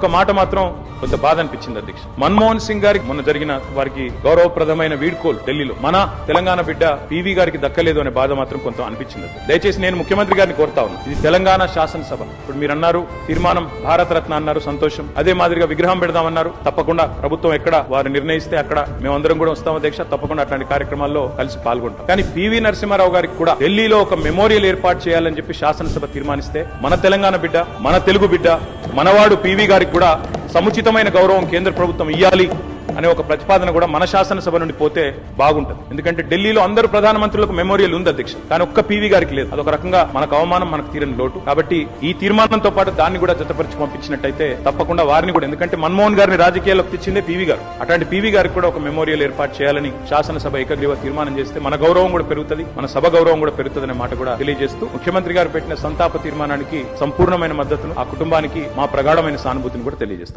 ఒక మాట మాత్రం కొంత బాధ అనిపించింది అధ్యక్ష. మన్మోహన్ సింగ్ గారికి మొన్న జరిగిన వారికి గౌరవప్రదమైన వీడ్కోలు ఢిల్లీలో. మన తెలంగాణ బిడ్డ పీవీ గారికి దక్కలేదు అనే బాధ మాత్రం కొంత అనిపించింది దయచేసి నేను ముఖ్యమంత్రి గారిని కోరుతా ఉన్నా. ఇది తెలంగాణ శాసనసభ. ఇప్పుడు మీరు అన్నారు తీర్మానం భారత రత్న అన్నారు సంతోషం. అదే మాదిరిగా విగ్రహం పెడదామన్నారు. తప్పకుండా ప్రభుత్వం ఎక్కడ వారు నిర్ణయిస్తే అక్కడ మేమందరం కూడా వస్తాం అధ్యక్ష. తప్పకుండా అట్లాంటి కార్యక్రమాల్లో కలిసి పాల్గొంటాం. కానీ పీవీ నరసింహారావు గారికి కూడా ఢిల్లీలో ఒక మెమోరియల్ ఏర్పాటు చేయాలని చెప్పి శాసనసభ తీర్మానిస్తే మన తెలంగాణ బిడ్డ మన తెలుగు బిడ్డ మనవాడు పీవీ గారికి కూడా సముచితమైన గౌరవం కేంద్ర ప్రభుత్వం ఇవ్వాలి అనే ఒక ప్రతిపాదన కూడా మన శాసనసభ నుండి పోతే బాగుంటుంది. ఎందుకంటే ఢిల్లీలో అందరూ ప్రధానమంత్రులకు మెమోరియల్ ఉంది అధ్యక్ష. కానీ ఒక్క పీవీ గారికి లేదు. అదొక రకంగా మనకు అవమానం మనకు తీరని లోటు. కాబట్టి ఈ తీర్మానంతో పాటు దాన్ని కూడా జతపరిచి పంపించినట్టయితే తప్పకుండా వారిని కూడా ఎందుకంటే మన్మోహన్ గారిని రాజకీయాల్లోకి తెచ్చిందే పీవీ గారు. అట్లాంటి పీవీ గారికి కూడా ఒక మెమోరియల్ ఏర్పాటు చేయాలని శాసనసభ ఏకగ్రీవ తీర్మానం చేస్తే మన గౌరవం కూడా పెరుగుతుంది మన సభ గౌరవం కూడా పెరుగుతుంది అనే మాట కూడా తెలియజేస్తూ ముఖ్యమంత్రి గారు పెట్టిన సంతాప తీర్మానానికి సంపూర్ణమైన మద్దతును ఆ కుటుంబానికి మా ప్రగాఢమైన సానుభూతిని కూడా తెలియజేస్తాం.